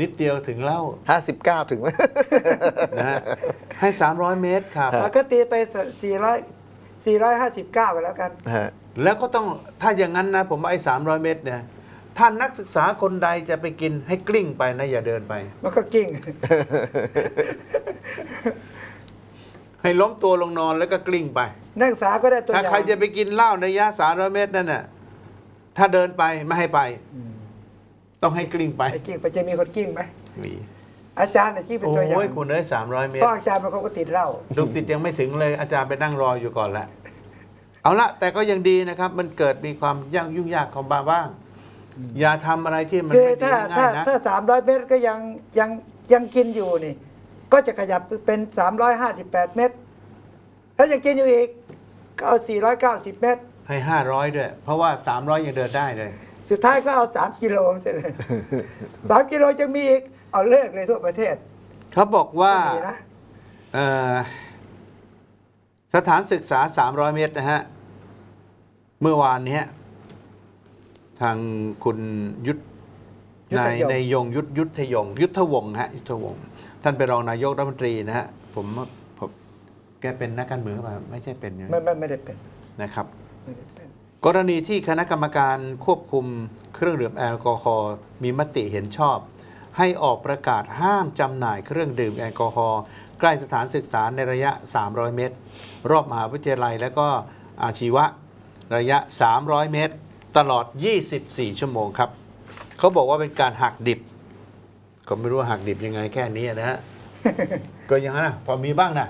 นิดเดียวถึงเหล้าห้าสิบเก้าถึงไหม นะฮะให้ 300 เมตรครับก็ตีไปสี่ร้อยสี่ร้อยห้าสิบเก้ากันแล้วกัน ฮะ แล้วก็ต้องถ้าอย่างนั้นนะ ผมว่าไอ้300 เมตรเนี่ยท่านนักศึกษาคนใดจะไปกินให้กลิ้งไปนะ อย่าเดินไป มันก็กิ้ง ให้ล้มตัวลงนอนแล้วก็กลิ้งไป นักศึกษาก็ได้ตัวอถ้าย่างใครจะไปกินเหล้าในระยะ300 เมตรนั่นน่ะถ้าเดินไปไม่ให้ไป ต้องให้กลิ้งไปไอ้กิ้งไปจะมีคนกิ้งไหมมีอาจารย์น่ะกิ้งเป็นตัวอย่างโอ้ยคุณเอ้ย300เมตเพรราะอาจารย์เป็นคนก็ติดเหล้าลูกศิษย์ยังไม่ถึงเลยอาจารย์ไปนั่งรออยู่ก่อนแล้วเอาละแต่ก็ยังดีนะครับ มันเกิดมีความยากยุ่งยากของบาบ้าง อย่าทำอะไรที่มันคือไม่ดีถ้าง่าถ้ายนะถ้าสามร้อยเมตรก็ยังยังยังกินอยู่นี่ ก็จะขยับเป็นสามร้อยห้าสิบแปดเมตรถ้ายังกินอยู่อีกก็เอาสี่ร้อยเก้าสิบเมตรให้500ด้วย เพราะว่า300ยังเดินได้เลย สุดท้ายก็เอาสามกิโลใช่เลยสามกิโลจะมีอีกเอาเลิกเลยทั่วประเทศเขาบอกว่าดีนะเอ่อสถานศึกษา 300 เมตรนะฮะ เมื่อวานเนี้ยทางคุณยุทธยุทธนายยง นายยงยุทธยุทธยง ยุทธวงศ์ฮะยุทธวงศ์ท่านเป็นรองนายกรัฐมนตรีนะฮะผมผมแกเป็นนักการเมืองหรือเปล่าไม่ใช่เป็นนะไม่ไม่ไม่ได้เป็นนะครับ ไม่ได้เป็น กรณีที่คณะกรรมการควบคุมเครื่องดื่มแอลกอฮอล์มีมติเห็นชอบ ให้ออกประกาศห้ามจำหน่ายเครื่องดื่มแอลกอฮอล์ใกล้สถานศึกษาในระยะ 300 เมตร รอบมหาวิทยาลัยและก็อาชีวะระยะ 300 เมตร ตลอด 24 ชั่วโมงครับ เขาบอกว่าเป็นการหักดิบ ก็ไม่รู้ว่าหักดิบยังไงแค่นี้นะฮะ ก็ยังนะพอมีบ้างนะ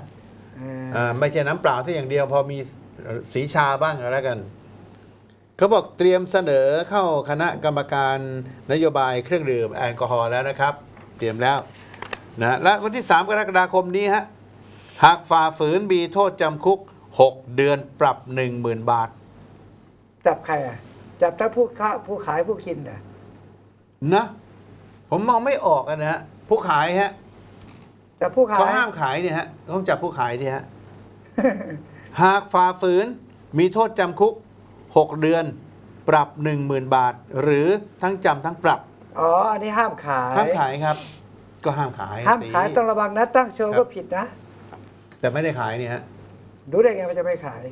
อ่าไม่ใช่น้ำเปล่าที่อย่างเดียว พอมีสีชาบ้างก็แล้วกัน เขาบอกเตรียมเสนอเข้าคณะกรรมการนโยบายเครื่องดื่มแอลกอฮอล์แล้วนะครับ เตรียมแล้วนะและวันที่ 3 กรกฎาคมนี้ฮะหากฝ่าฝืนมีโทษจำคุก 6 เดือนปรับ 10,000 บาท จับใครอะ จับทั้งผู้ค้าผู้ขายผู้กินอะนะ ผมมองไม่ออกอะนะฮะผู้ขายฮะจับผู้ขาเขายห้ามขายเนี่ยฮะต้องจับผู้ขายเนี่ยฮะหากฝ่าฝืนมีโทษจำคุก 6 เดือน ปรับ 10,000 บาท หรือทั้งจำทั้งปรับอ๋ออันนี้ห้ามขาย ห้ามขายครับ ก็ห้ามขายห้ามขายสิต้องระวังนะตั้งโชว์ก็ผิดนะ แต่ไม่ได้ขายเนี่ยฮะรู้ได้ไงมันจะไม่ขาย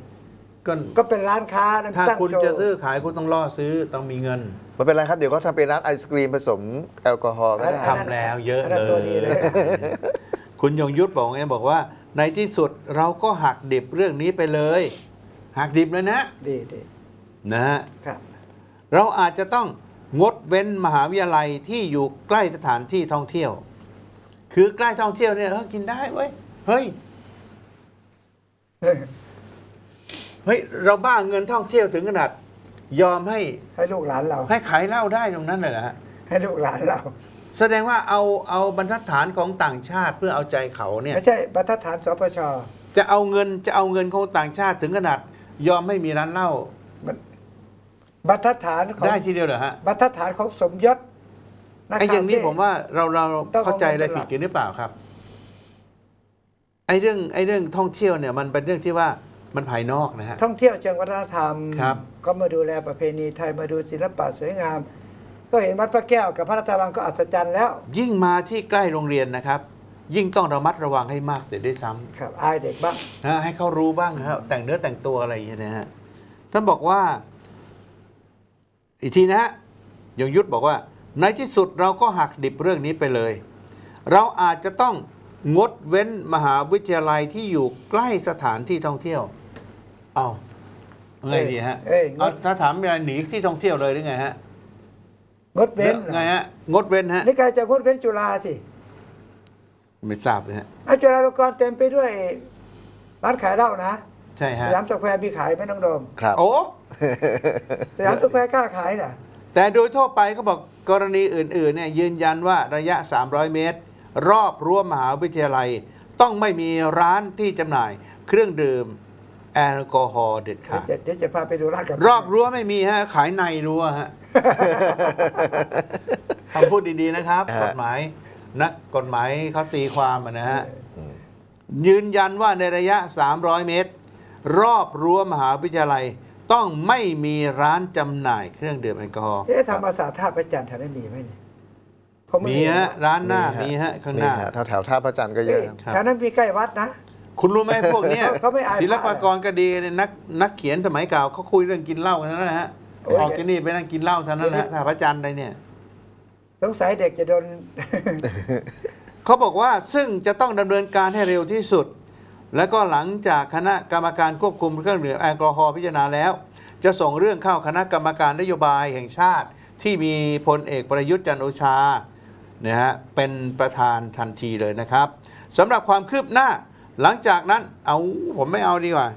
ก็ก็เป็นร้านค้านะถ้าตั้งคุณโชว์จะซื้อขายคุณต้องล่อซื้อต้องมีเงินไม่เป็นไรครับ เดี๋ยวเขาทำเป็นร้านไอศกรีมผสมแอลกอฮอล์ก็ได้ทำแล้วเยอะอันนั้นเลตัวยดีเลย คุณยงยุทธบอกไงบอกว่า ในที่สุดเราก็หักดิบเรื่องนี้ไปเลย หักดิบเลยนะดีดี นะฮะครับเราอาจจะต้องงดเว้นมหาวิทยาลัยที่อยู่ใกล้สถานที่ท่องเที่ยว คือใกล้ท่องเที่ยวเนี่ยเออกินได้เว้ยเฮ้ยเฮ้ยเราบ้าเงินท่องเที่ยวถึงขนาดยอมให้ให้ลูกหลานเรา ให้ขายเหล้าได้ตรงนั้นเลยนะฮะให้ลูกหลานเรา แสดงว่าเอาเอาบรรทัดฐานของต่างชาติเพื่อเอาใจเขาเนี่ยไม่ใช่บรรทัดฐานสปชจะเอาเงินจะเอาเงินของต่างชาติถึงขนาดยอมไม่มีร้านเหล้า บรรทัดฐานของได้ทีเดียวเหรอฮะบรรทัดฐานของสมยศกไอ้อย่างนี้ข่วผมว่าเราเราต้องเอาเข้าใจอะไรเงินเป็นหลัผิดกกันหรือเปล่าครับไอ้เรื่องไอ้เรื่องท่องเที่ยวเนี่ยมันเป็นเรื่องที่ว่ามันภายนอกนะฮะท่องเที่ยวเชิงวัฒนธรรมครับก็มาดูแลประเพณีไทยมาดูศิลปะสวยงาม ก็เห็นวัดพระแก้วกับพระราชวังก็อัศจรรย์แล้ว ยิ่งมาที่ใกล้โรงเรียนนะครับ ยิ่งต้องระมัดระวังให้มากเสียด้วยซ้ำครับอายเด็กบ้างนะให้เขารู้บ้างนะครับแต่งเนื้อแต่งตัวอะไรอย่างเงี้ยนะฮะท่านบอกว่า อีกทีนะฮะยงยุทธบอกว่า ในที่สุดเราก็หักดิบเรื่องนี้ไปเลย เราอาจจะต้องงดเว้นมหาวิทยาลัยที่อยู่ใกล้สถานที่ท่องเที่ยว เอาไงดีฮะเอ้ยงดเอาถ้าถามอะไรหนีที่ท่องเที่ยวเลยหรือไงฮะงดเว้นไงฮะงดเว้นฮะนี่ใครจะงดเว้นจุฬาสิไม่ทราบเลยฮะอาจุฬาลงกรณ์เต็มไปด้วยร้านขายเหล้านะใช่สฮะยามสแควร์มีขายไหมน้องโดม ครับ โอ้ สยามสแควร์กล้าขายน่ะแต่โดยทั่วไปเขาบอกกรณีอื่นๆเนี่ยยืนยันว่าระยะ 300 เมตร รอบรั้วมหาวิทยาลัย ต้องไม่มีร้านที่จำหน่าย เครื่องดื่มแอลกอฮอล์เด็ดเดี๋ยวขาดจะเดี๋ยวจะพาไปดูร้านกับรอบรั้วไม่มีฮะขายในรั้วฮะคำพูดดีๆนะครับฮะกฎหมายนักกฎหมายเขาตีความอะนะฮะยืนยันว่าในระยะ 300 เมตร รอบรั้วมหาวิทยาลัย ต้องไม่มีร้านจำหน่ายเครื่องดื่มแอลกอฮอล์เอ๊ะธรรมศาสตร์ท่าพระจันทร์แถวนั้นมีไหมเนี่ยคผมไม่มีเห็นฮะร้านหน้ามีมีฮะฮะข้างหน้าแถวแถวท่าพระจันทร์ก็เยเอ้อะยครับครับ แถวนั้นมีใกล้วัดนะ คุณรู้ไหมพวกเนี้ยเขาเขาไม่อาย ศิลปากรก็ดีเนี่ยนักนักเขียนสมัยเก่าเขาคุยเรื่องกินเหล้ากันนั่นนะฮะโอ้ย ออกที่นี่ไปนั่งกินเหล้าเท่านั้นนะท่าพระจันทร์อะไรเนี่ย สงสัยเด็กจะโดน เขาบอกว่าซึ่งจะต้องดำเนินการให้เร็วที่สุด แล้วก็หลังจากคณะกรรมการควบคุมเครื่องดื่มแอลกอฮอล์พิจารณาแล้ว จะส่งเรื่องเข้าคณะกรรมการนโยบายแห่งชาติ ที่มีพลเอกประยุทธ์จันทร์โอชาเนี่ยฮะเป็นประธานทันทีเลยนะครับสำหรับความคืบหน้าหลังจากนั้นเอาผมไม่เอาดีกว่า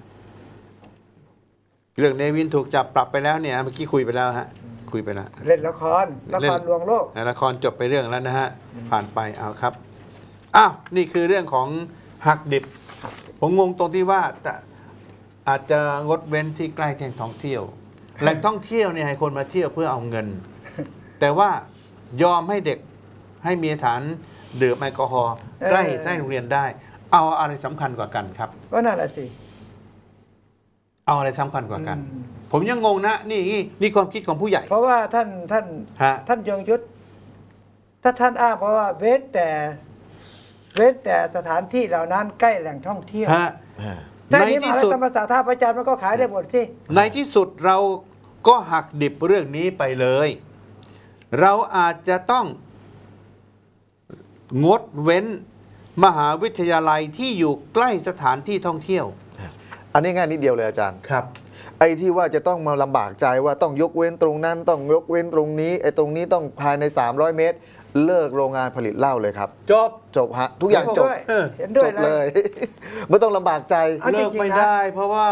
เรื่องเนวินถูกจับปรับไปแล้วเนี่ยเมื่อกี้คุยไปแล้วฮะคุยไปแล้วเล่นละครละเล่คนรลวงโลกละครจบไปเรื่องแล้วนะฮะผ่านไปเอาครับอ้าวนี่คือเรื่องของหักดิบ ผมงงตรงที่ว่าแต่อาจจะงดเว้นที่ใกล้แหล่งท่องเที่ยว แหล่งท่องเที่ยวเนี่ยให้คนมาเที่ยวเพื่อเอาเงิน แต่ว่ายอมให้เด็กให้มีสถานดื่มแอลกอฮอล์ใกล้เออใกล้โรงเรียนได้ เอาอะไรสำคัญกว่ากันครับ ก็นั่นแหละสิ เอาอะไรสำคัญกว่ากันอืมผมยังงงนะนี่นี่นี่ความคิดของผู้ใหญ่ เพราะว่าท่านท่านฮะท่านยงยุทธถ้าท่านอ้างเพราะว่าเว้นแต่ เว้นแต่สถานที่เหล่านั้นใกล้แหล่งท่องเที่ยวฮะแต่ในนี้มที่หาสุดธรรมศาสตร์ท่าประจันทร์มันก็ขายได้หมดสิ ในที่สุดเราก็หักดิบเรื่องนี้ไปเลย เราอาจจะต้องงดเว้นมหาวิทยาลัยที่อยู่ใกล้สถานที่ท่องเที่ยว อันนี้ง่ายนิดเดียวเลยอาจารย์ ครับ ไอ้ที่ว่าจะต้องมาลำบากใจว่าต้องยกเว้นตรงนั้น ต้องยกเว้นตรงนี้ไอ้ตรงนี้ต้องภายใน 300 เมตร เลิกโรงงานผลิตเหล้าเลยครับ จบ จบฮะทุกอย่างจบด้วยเออ เห็นด้จวยบเลเลยยไม่ต้องลำบากใจ เอาจเลิริกงๆไม่นะได้ เพราะว่า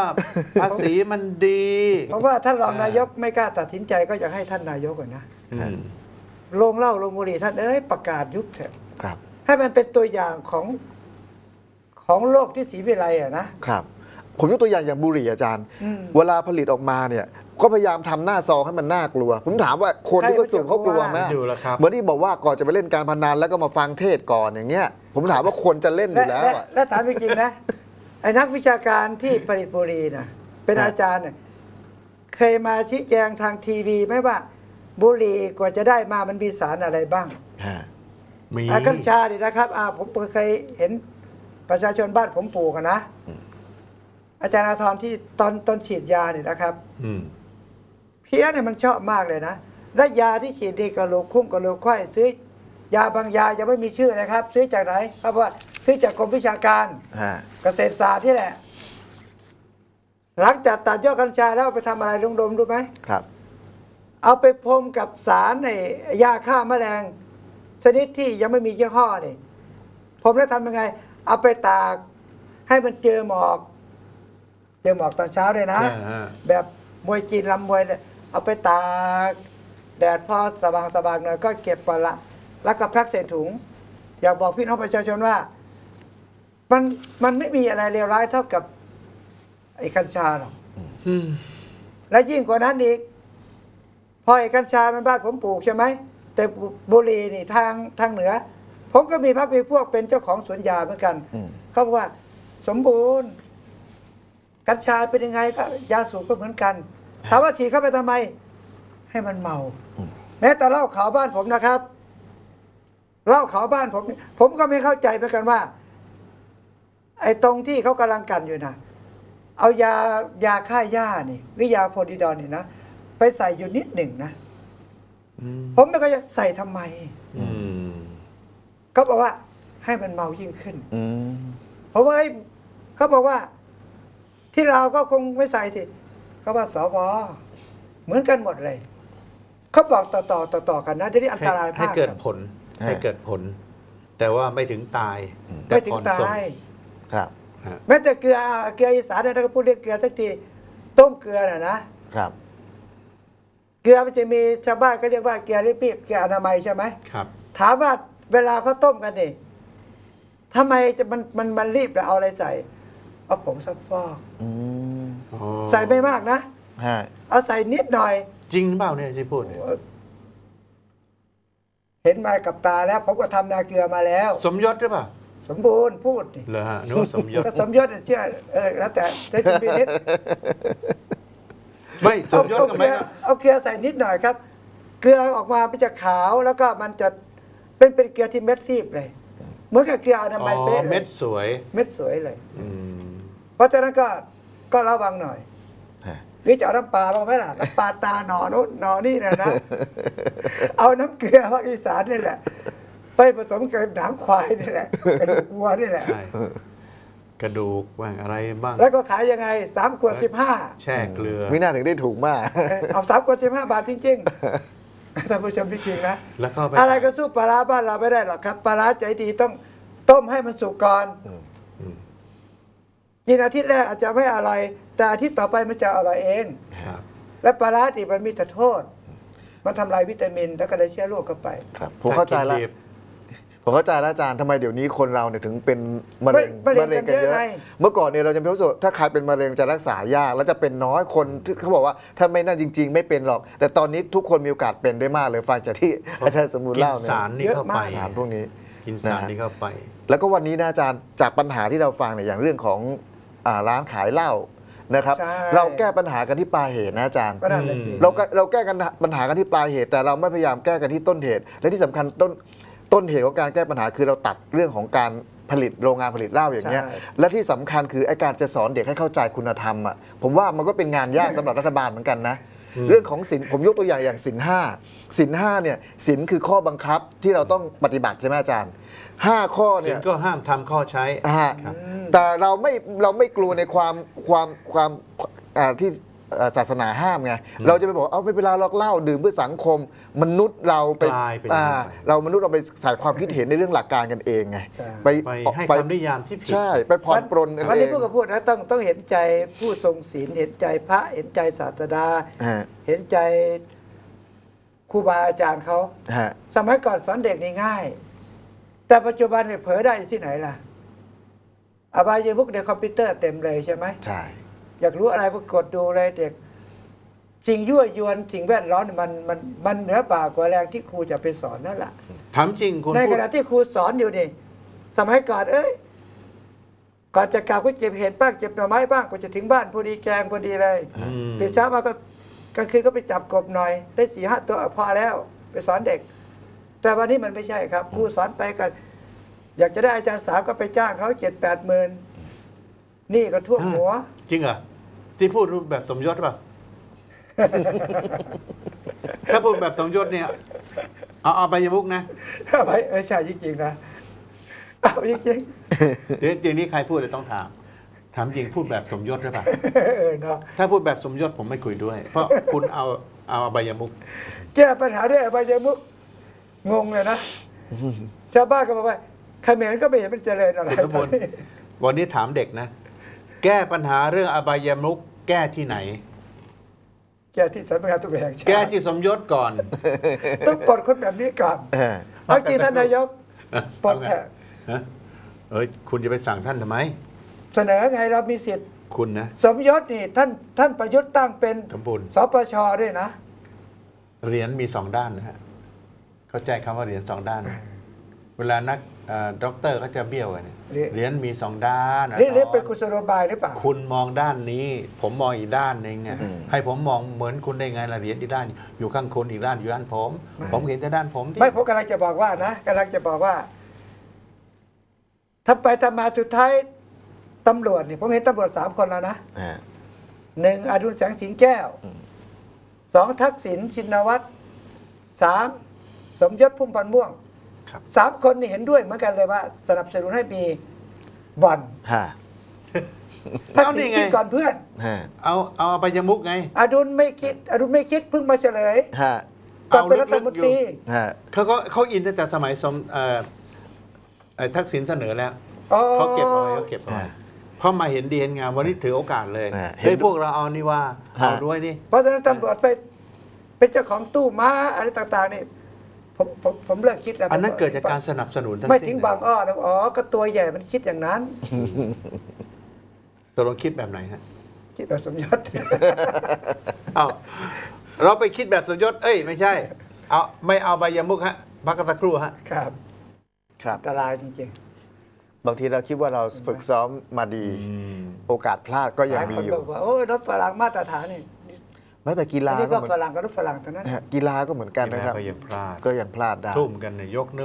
ภาษีมันดีเพราะว่าท่านรองนายกไม่กล้าตัดสินใจก็อยากให้ท่านนายกก่อนนะอืมโรงเหล้าโรงบุหรี่ท่านเอ้ยประกาศยุบเถอะครับ ให้มันเป็นตัวอย่างของของโลกที่ศรีวิไลอะนะ ครับ ผมยกตัวอย่างอย่างบุหรี่อาจารย์ อืม เวลาผลิตออกมาเนี่ย ก็พยายามทำหน้าซองให้มันน่ากลัว ผมถามว่าคนที่เขาสูบเขากลัวไหมอยู่แล้วครับเหมือนที่บอกว่าก่อนจะไปเล่นการพนันแล้วก็มาฟังเทศก่อนอย่างเงี้ย ผมถามว่าคนจะเล่นอและยู่แล้วและอะและถามจริงๆนะไอ้นักวิชาการที่ผลิตบุหรี่นะเป็นครับอาจารย์น่ะเคยมาชี้แจงทางทีวีไหมว่า บุหรี่กว่าจะได้มามันมีสารอะไรบ้างฮะมีอากัญชาดินะครับอ่าผมเคยเห็นประชาชนบ้านผมปลูกอะนะ อาจารย์อาทรที่ตอนตอนฉีดยาเนี่ยนะครับ อืม เพี้ยเนี่ยมันชอบมากเลยนะ และยาที่ฉีดนี่กระโหลกคุ้งกระโหลกไข้ซื้อยาบางยายังไม่มีชื่อนะครับ ซื้อจากไหนครับว่าซื้อจากกรมวิชาการฮะเกษตรศาสตร์ที่แหละ หลังจากตัดยอดกัญชาแล้วเอาไปทำอะไรลุงดมรู้ไหมครับ เอาไปพรมกับสารในยาฆ่าแมลง ชนิดที่ยังไม่มียี่ห้อนี่ผมแล้วทำยังไง เอาไปตากให้มันเจอหมอก เจอหมอกตอนเช้าเลยนะเออฮะแบบมวยจีนลำมวย เนี่ยเอาไปตากแดดพอสว่างสว่างๆหน่อยก็เก็บก่อนละ แล้วก็แพ็คใส่ถุง อยากบอกพี่น้องประชาชนว่า มันมันไม่มีอะไรเลวร้ายเท่ากับ ไอ้กัญชาหรอกอืมและยิ่งกว่านั้นอีก พอไอ้กัญชามันบ้านผมปลูกใช่ไหม แต่บุรีนี่ทางทางเหนือ ผมก็มีพักมีพวกเป็นเจ้าของสวนยาเหมือนกันอืมเขาบอกว่า สมบูรณ์ กัญชาเป็นยังไงก็ยาสูบก็เหมือนกัน ถามว่าฉีดเข้าไปทำไม ให้มันเมา แม้แต่เหล้าขาวบ้านผมนะครับเหล้าขาวบ้านผมนี่ผมก็ไม่เข้าใจเหมือนกันว่า ไอ้ตรงที่เขากำลังกันอยู่นะเอายายาฆ่าหญ้านี่หรือยาโฟดิดอนนี่นะไปใส่อยู่นิดหนึ่งนะอืมผมไม่เข้าใจใส่ทำไมอืมเขาบอกว่า ให้มันเมายิ่งขึ้นอืมเพราะว่าเอ้ยเขาบอกว่า ที่เราวก็คงไม่ใส่ที เขาว่าสวเหมือนกันหมดเลยเขาบอกต่อต่อต่อต่อกันนะเดี๋ยวนี้อันตรายให้มากเกิดนะผลให้เกิดผล แต่ว่าไม่ถึงตายแต่ไม่ถึงผ่อนตาส่งยครับฮะแม้แต่เกลือเกลืออีสานเนี่ยเราก็พูดเรื่องเกลือสักทีต้มเกลือน่ะนะครับ เกลือมันจะมีชาวบ้านก็เรียกว่าเกลือริบปีบเกลืออนามัยใช่ไหมครับ ถามว่าเวลาเขาต้มกันนี่ทำไมจะมันมันมันรีบแล้วเอาอะไรใส่เอาผงซักฟอกอืม อ๋อใส่ไม่มากนะ ฮะเอาใส่นิดหน่อย จริงหรือเปล่าเนี่ยที่พูดเนี่ยเห็นมากับตาแล้ว ผมก็ทำนาเกลือมาแล้ว สมยศหรือเปล่าสมบูรณ์พูดนี่เหรอฮะนึกว่าสมยศถ้าสมยศเนี่ยเชื่อเออแล้วแต่ใช้จุลพินิษไม่สเอามยศเอากับเกไม่ลือเอาเกลือใส่นิดหน่อยครับ เกลือออกมามันจะขาวแล้วก็มันจะเป็นเป็นเกลือที่เม็ดรีบเลยเหมือนกับเกลืออนาอ๋มัยเป๊ะอเลเม็ยดสวยเม็ดสวยเลย อืมเพราะฉะนั้นก็ ก็ระวังหน่อยฮะหรือจะเอาน้ำปลาบ้างไหมล่ะน้ำปลาตาหนอนู้นหนอนี่นะนะเอาน้ำเกลือภาคอีสานนี่แหละ ไปผสมกับหนังควายนี่แหละกระดูกวัวนี่แหละใช่กระดูกบ้างอะไรบ้าง แล้วก็ขายยังไงสามขวดสิบห้าแช่เกลือไม่น่าถึงได้ถูกมาก เอาสามขวดสิบห้าบาทจริงๆท่านผู้ชมจริงๆนะแล้วก็ไปอะไรก็สู้ปลาร้าบ้านเราไม่ได้หรอกครับปลาร้าใจดีต้องต้มให้มันสุกก่อนอืม กินอาทิตย์แรกอาจจะไม่อร่อย แต่อาทิตย์ต่อไปมันจะอร่อยเอง ครับ และปลาร้าที่มันมีแต่โทษ มันทำลายวิตามิน แล้วก็ได้เชื้อโรคเข้าไป ครับผมเข้าใจแล้วถ้กินดิบผมเข้าใจแล้วอาจารย์ทำไมเดี๋ยวนี้คนเราเนี่ยถึงเป็นมะเร็งมะเร็งกันเยอะไง เมื่อก่อนเนี่ยเราจะมีรู้สึกว่าถ้าใครเป็นมะเร็งจะรักษายาก แล้วจะเป็นน้อยคนที่เขาบอกว่าถ้าไม่น่าจริง ๆ ไม่เป็นหรอก แต่ตอนนี้ทุกคนมีโอกาสเป็นได้มากเลยฟังจากที่อาจารย์สมบูรณ์กินเล่าเนี่ยสารนี่เข้าไปสารพวกนี้กินสารนี่เข้าไป แล้วก็วันนี้นะอาจารย์จากปัญหาที่เราฟังเนี่ยอย่างเรื่องของอ่า ร้านขายเหล้านะครับ ใช่เราแก้ปัญหากันที่ปลายเหตุนะอาจารย์ ก็นั่นแหละสิอืมเราก็เราแก้กันปัญหากันที่ปลายเหตุ แต่เราไม่พยายามแก้กันที่ต้นเหตุ และที่สำคัญต้นต้นเหตุของการแก้ปัญหาคือเราตัดเรื่องของการผลิตโรงงานผลิตเหล้าอย่างเงี้ยใช่ และที่สำคัญคือไอ้การจะสอนเด็กให้เข้าใจคุณธรรมอะผมว่ามันก็เป็นงานยากสำหรับรัฐบาลเหมือนกันนะอืมเรื่องของศีลผมยกตัวอย่างอย่างศีลห้าศีลห้าเนี่ยศีลคือข้อบังคับที่เราต้องปฏิบัติใช่ไหมอาจารย์ ห้าข้อสิเนี่นยก็ห้ามทำข้อใช้ฮะครับ แต่เราไม่เราไม่กลัวในความความความอ่าที่อ่าศาสนาห้ามไงเราจะไปบอกเอาไม่เป็นไรหรอกเหล้าดื่มเพื่อสังคม มนุษย์เราไปกลายเป็นอย่างนั้นอ่าไป เรามนุษย์เราไปใส่ความคิดเห็นในเรื่องหลักการกันเองไงใช่ ไปไปให้ไปคำนิยามที่ผิด ใช่ไปผ่อนปรนกันวันเอนี้งพูดกับพูดนะต้องต้องเห็นใจผู้ทรงศีลเห็นใจพระเห็นใจศาสดา ฮะเห็นใจครูบาอาจารย์เขา ฮะ สมัยก่อนสอนเด็กนี่ง่าย แต่ปัจจุบันเนี่ยเผลอได้ที่ไหนล่ะ อบายมุกในคอมพิวเตอร์เต็มเลยใช่ไหมใช่ อยากรู้อะไรก็กดดูเลยเด็ก สิ่งยั่วยวนสิ่งแวดล้อมเนี่ยมันมันมันเหนือป่ากว่าแรงที่ครูจะไปสอนนั่นแหละถามจริงคุณในพูขดณะที่ครูสอนอยู่นี่สมัยก่อนเอ้ยก่อนจะกลับก็เจ็บเห็ดบ้างเจ็บหน่อไม้บ้างกว่าจะถึงบ้านพอดีแกงพอดีเลยอืมตื่นเช้ามาก็กลางคืนก็ไปจับกบหน่อย ได้สี่ห้าตัวพอแล้ว ไปสอนเด็ก แต่วันนี้มันไม่ใช่ครับครูสอนไปกัน อยากจะได้อาจารย์สาวก็ไปจ้างเขาเจ็ดแปดหมื่นนี่ก็ท่วมหัว จริงเหรอที่พูดรูปแบบสมยศป่ะ ถ้าพูดแบบสมยศเนี่ย เอาเอาไปยมุกนะเอาไปเออใช่จริงๆนะเอาจริงเดี๋ยวเดี๋ยวนี้ใครพูดเลยต้องถาม ถามจริงพูดแบบสมยศหรือเปล่าๆเออเนาะถ้าพูดแบบสมยศผมไม่คุยด้วย เพราะคุณเอาเอาอบายมุกแก้ปัญหาด้วยอบายมุก งงเลยนะชาวบ้านก็บอกว่าเขมรก็ไม่เห็นมันเจริญอะไรคุณสมบูรณ์วันนี้ถามเด็กนะ แก้ปัญหาเรื่องอบายมุกแก้ที่ไหน แก้ที่สำนักงานตุลาแห่งชาติแก้ที่สมยศก่อนต้องปลดคนแบบนี้ก่อนเออเอาจริงท่านนายกปลดเถอะฮะเอ้ยคุณจะไปสั่งท่านทำไม เสนอไงเรามีสิทธิ์คุณนะสมยศนี่ท่านท่านประยุทธ์ตั้งเป็นสมบูรณ์สปชด้วยนะเหรียญมีสองด้านนะฮะ เข้าใจคำว่าเหรียญสองด้านไหมเวลานักเอ่อด็อกเตอร์เขาจะเบี้ยวกันเนี่ยเหรียญเหรียญมีสองด้านหรือหรือสเป็นกุศโลบายหรือเปล่าคุณมองด้านนี้ ผมมองอีกด้านหนึ่งอะให้ผมมองเหมือนคุณได้ไงล่ะเหรียญอีกด้าน อยู่ข้างคุณอีกด้านอยู่ด้านผม ผมเห็นแต่ด้านผมที่ไม่ผมกำลังจะบอกว่านะกำลังจะบอกว่าถ้าไปทำมาสุดท้ายตำรวจนี่ผมเห็นตำรวจสามคนแล้วนะฮะหนึ่งอดุลแสงสิงแก้วสองทักษิณชินวัตรสาม สมยศพุ่มพันธ์ม่วงครับ สามคนนี่เห็นด้วยเหมือนกันเลยว่า สนับสนุนให้มีบ่อนฮะ ทักเอาษิณนี่ไง คิดก่อนเพื่อน ฮะ เอาเอาไปยมุกไง อดุลไม่คิด อดุลไม่คิดเพิ่งมาเฉลยฮะก่อนเป็นเอาลึรักฐๆมนตรีอยู่ ฮะ เขาก็เขาอินตั้งแต่สมัยสมเอ่อเอ่อทักษิณเสนอแล้ว อ๋อเขาเก็บเอาไว้เขาเก็บเอาไว้เพราะมาเห็นดีเห็นงามวันนี้ถือโอกาสเลยอ่าเห็นเฮ้ยพวกเราเอานี่ว่า ฮะ เอาด้วยนี่ เพราะฉะนั้นตำรวจไป เป็นเจ้าของตู้ม้าอะไรต่าง ๆ นี่ ผมผมผมเลิกคิดแล้วอันนั้นเกิดจากการสนับสนุนทั้งไม่สิ้นถึงบางอ้อนะอ๋อก็ตัวใหญ่มันคิดอย่างนั้นตกลงคิดแบบไหนฮะคิดแบบสมยศเอาเราไปคิดแบบสมยศเอ้ยไม่ใช่ เอาไม่เอาใบยมุกฮะพักกันสักครู่ฮะครับ ครับอันตรายจริงบางทีเราคิดว่าเราฝึกซ้อมมาดี โอกาสพลาดก็ๆหยังลายมีคนอยู่บอกว่าโอ้ยรถฝรั่งมาตรฐานนี่ แม้แต่กีอัฬานนี้ก็ก็เหมือนฝรั่งกับรถฝรั่งเท่านั้น ฮะกีฬาก็เหมือนกันนะครับ ก็ยังพลาดก็ยังพลาดได้ ทุ่มกันเนี่ยยกนิ้ว